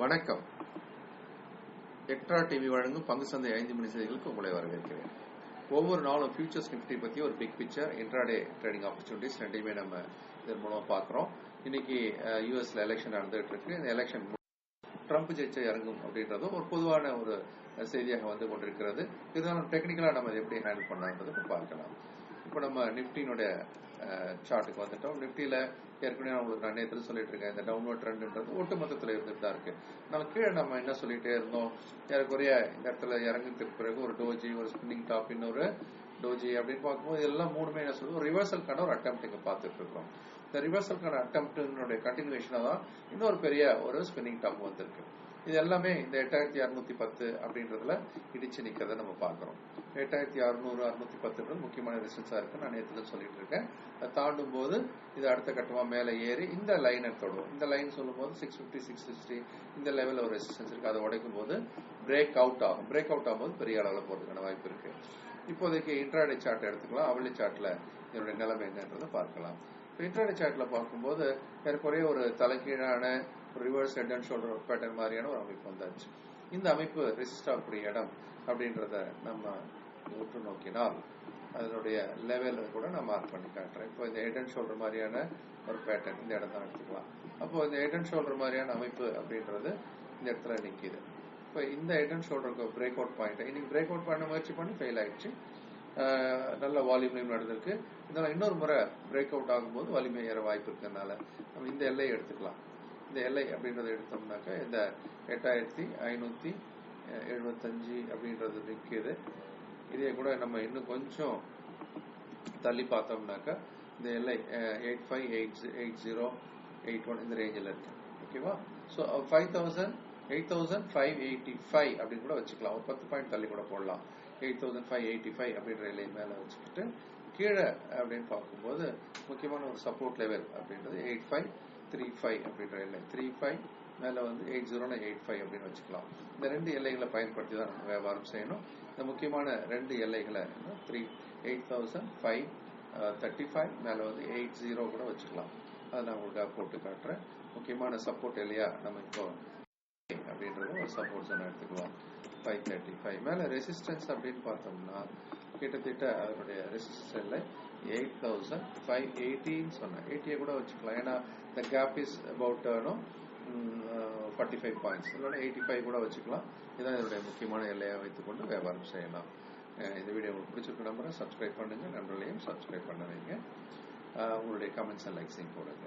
வணக்கம். Extra TV வழங்கும் பங்கு சந்தை ஐந்து மணி செய்திகளுக்கு உங்களை வரவேற்கிறேன். ஒவ்வொரு நாளும் ஃபியூச்சர்ஸ் நிஃப்டி பத்தி ஒரு big picture intraday trading opportunities ரெண்டையுமே நம்ம இதன் மூலமா பார்க்குறோம். இன்னைக்கு யூஎஸ்ல எலெக்ஷன் நடந்துட்டு இருக்கு. இந்த எலெக்ஷன் ட்ரம்ப் ஜெயிச்ச இறங்கும் அப்படின்றதும் ஒரு பொதுவான ஒரு செய்தியாக வந்து கொண்டிருக்கிறது. இருந்தாலும் டெக்னிக்கலா நம்ம அதை எப்படி ஹேண்டில் பண்ணலாம்ன்றது பார்க்கலாம். இப்போ நம்ம நிஃப்டினுடைய சார்ட்டுக்கு வந்துட்டோம். நிப்டியில ஏற்கனவே உங்களுக்கு நான் நேரத்தில் சொல்லிட்டு இருக்கேன். இந்த டவுன்லோட் ட்ரெண்ட்ன்றது ஒட்டு மொத்தத்தில் இருந்துட்டு தான் இருக்கு. நம்ம கீழே நம்ம என்ன சொல்லிட்டே இருந்தோம்? ஏறக்குறைய இந்த இடத்துல இறங்குறதுக்கு பிறகு ஒரு டோஜி ஒரு ஸ்பின்னிங் டாப் இன்னொரு டோஜி அப்படின்னு பார்க்கும்போது எல்லாம் மூணுமே என்ன சொல்லுவோம் ரிவர்சல்கான ஒரு அட்டம் இங்க பார்த்துட்டு இருக்கிறோம். இந்த ரிவர்சல்கான அட்டம்ப்டினுடைய கண்டினியூஷனாக தான் இன்னொரு பெரிய ஒரு ஸ்பின்னிங் டாப் வந்திருக்கு. இது எல்லாமே இந்த எட்டாயிரத்தி அறுநூத்தி பத்து அப்படின்றதுல இடிச்சு நிக்கிறத நம்ம பாக்குறோம் எட்டாயிரத்தி அறுநூறு அறுநூத்தி பத்துன்றது முக்கியமான ரெசிஸ்டன்ஸா இருக்கு. நான் நேற்று சொல்லிட்டு இருக்கேன். அதை தாண்டும் போது இது அடுத்த கட்டமா மேலே ஏறி இந்த லைனை தொடும். இந்த லைன் சொல்லும் போது சிக்ஸ் பிப்டி சிக்ஸ் சிக்ஸ்டி இந்த லெவலில் ஒரு ரெசிஸ்டன்ஸ் இருக்கு. அதை உடைக்கும் போது பிரேக் அவுட் ஆகும். பிரேக் அவுட் ஆகும்போது பெரிய அளவில் போறதுக்கான வாய்ப்பு இருக்கு. இப்போதைக்கு இன்ட்ராடே சார்ட் எடுத்துக்கலாம். அவளி சார்ட்ல இதனுடைய நிலைமை என்னன்றதை பார்க்கலாம். இப்போ இன்ட்ராடே சார்ட்ல பார்க்கும்போது ஏற்கனவே ஒரு தலைகீழான reverse head and shoulder pattern மாதிரியான ஒரு அமைப்பு வந்தாச்சு. இந்த அமைப்பு ரெசிஸ்ட் ஆகக்கூடிய இடம் அப்படின்றத நம்ம உற்று நோக்கினால் அதனுடைய லெவல் கூட நான் மார்க் பண்ணி காட்டுறேன். இப்போ இந்த ஹெட் அண்ட் ஷோல்டர் மாதிரியான ஒரு பேட்டர்ன் இந்த இடம் தான் எடுத்துக்கலாம். அப்போ இந்த ஹெட் அண்ட் ஷோல்டர் மாதிரியான அமைப்பு அப்படின்றது இந்த இடத்துல நிற்கிது இப்போ இந்த ஹெட் அண்ட் ஷோல்டருக்கு பிரேக் அவுட் பாயிண்ட் இன்னைக்கு பிரேக் அவுட் பண்ண முயற்சி பண்ணி ஃபெயில் ஆயிடுச்சு. நல்ல வால்யூம்லையும் நடந்திருக்கு. இதனால் இன்னொரு முறை பிரேக் அவுட் ஆகும்போது வலிமை ஏற வாய்ப்பு இருக்கிறதுனால நம்ம இந்த எல்லையை எடுத்துக்கலாம். இந்த எல்லை அப்படின்றத எடுத்தோம்னாக்கா இந்த எட்டாயிரத்தி ஐநூத்தி எழுபத்தஞ்சு அப்படின்றது நிற்கிது இதே கூட நம்ம இன்னும் கொஞ்சம் தள்ளி பார்த்தோம்னாக்கா இந்த எல்லை eight five eight eight zero eight one இந்த ரேஞ்சில் இருக்கு. ஓகேவா so five thousand eight thousand five eighty five அப்படின்னு கூட வச்சுக்கலாம். ஒரு பத்து பாயிண்ட் தள்ளி கூட போடலாம். Eight thousand five eighty five அப்படின்ற இலை மேலே வச்சுக்கிட்டு கீழே அப்படின்னு பார்க்கும்போது முக்கியமான ஒரு சப்போர்ட் லெவல் அப்படின்றது எயிட் ஃபைவ் த்ரீ ஃபைவ் அப்படின்ற எல்லை. த்ரீ ஃபைவ் மேலே வந்து எயிட் ஜீரோனா எயிட் ஃபைவ் அப்படின்னு வச்சுக்கலாம். இந்த ரெண்டு எல்லைகளை பயன்படுத்தி தான் நம்ம வியாபாரம் செய்யணும். இந்த முக்கியமான ரெண்டு எல்லைகளை three eight thousand five thirty five மேலே வந்து எயிட் ஜீரோ கூட வச்சுக்கலாம். அதை நான் உங்களுக்காக போட்டு காட்டுறேன். முக்கியமான சப்போர்ட் இல்லையா நம்ம இப்போ அப்படின்றது ஒரு சப்போர்ட் ஜோன் எடுத்துக்கலாம் ஃபைவ் தேர்ட்டி ஃபைவ் மேலே ரெசிஸ்டன்ஸ் அப்படின்னு பார்த்தோம்னா கிட்டத்தட்ட அதனுடைய ரெசிஸ்டன்ஸ் இல்லை எயிட் தௌசண்ட் ஃபைவ் எயிட்டின்னு சொன்னேன். எயிட்டியை கூட வச்சுக்கலாம். ஏன்னா the gap is about forty five points இதோட எயிட்டி ஃபைவ் கூட வச்சுக்கலாம். இதான் இதனுடைய முக்கியமான எல்லையை வைத்துக்கொண்டு வியாபாரம் செய்யலாம். இந்த வீடியோ உங்களுக்கு பிடிச்சிருக்க நம்பரை சப்ஸ்கிரைப் பண்ணுங்க. நண்பர்களையும் சப்ஸ்கிரைப் பண்ண வைங்க. உங்களுடைய கமெண்ட்ஸ் அண்ட் லைக்ஸையும் போடுங்க.